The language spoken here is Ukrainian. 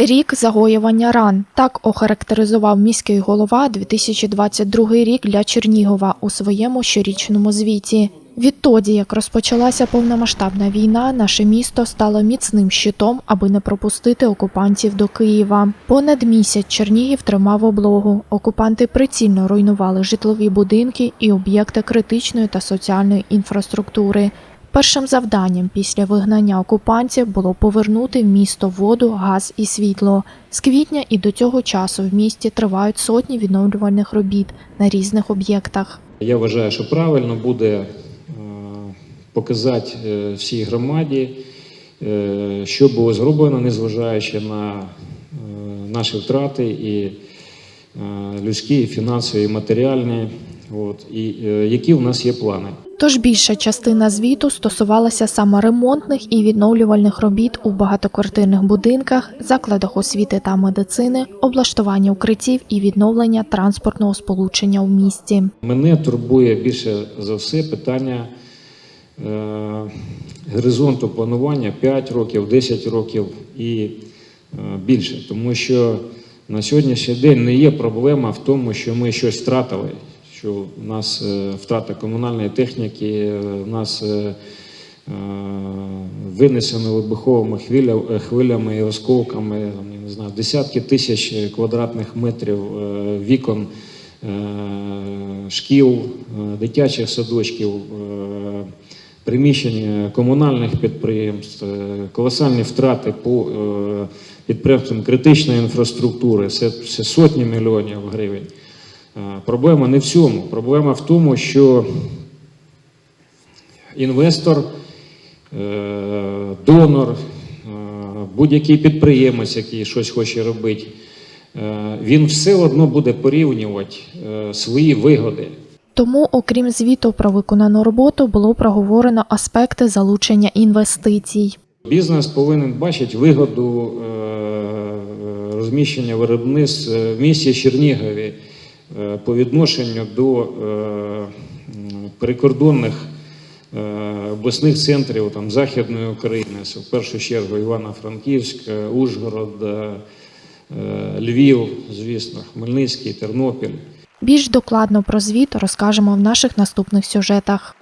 Рік загоювання ран так охарактеризував міський голова 2022 рік для Чернігова у своєму щорічному звіті. Відтоді, як розпочалася повномасштабна війна, наше місто стало міцним щитом, аби не пропустити окупантів до Києва. Понад місяць Чернігів тримав облогу. Окупанти прицільно руйнували житлові будинки і об'єкти критичної та соціальної інфраструктури. Першим завданням після вигнання окупантів було повернути в місто воду, газ і світло. З квітня і до цього часу в місті тривають сотні відновлювальних робіт на різних об'єктах. Я вважаю, що правильно буде е, показати е, всій громаді, е, що було зроблено, незважаючи на наші втрати і людські, і фінансові, і матеріальні. От, і е, які у нас є плани. Тож більша частина звіту стосувалася саме ремонтних і відновлювальних робіт у багатоквартирних будинках, закладах освіти та медицини, облаштування укриттів і відновлення транспортного сполучення у місті. Мене турбує більше за все питання е, горизонту планування 5 років, 10 років і е, більше. Тому що на сьогоднішній день не є проблема в тому, що ми щось втратили, що в нас е, втрата комунальної техніки, е, в нас е, винесено вибуховими хвиля, хвилями і осколками, я не знаю, десятки тисяч квадратних метрів вікон шкіл, дитячих садочків, приміщень комунальних підприємств, колосальні втрати по підприємствам критичної інфраструктури, це, це сотні мільйонів гривень. Е, Проблема не в цьому. Проблема в тому, що інвестор, е, донор, е, будь-який підприємець, який щось хоче робити, він все одно буде порівнювати свої вигоди. Тому, окрім звіту про виконану роботу, було проговорено аспекти залучення інвестицій. Бізнес повинен бачити вигоду розміщення виробництв в місті Чернігові по відношенню до е, прикордонних е, обласних центрів там, Західної України, в першу чергу Івано-Франківськ, е, Ужгород, е, е, Львів, звісно, Хмельницький, Тернопіль. Більш докладно про звіт розкажемо в наших наступних сюжетах.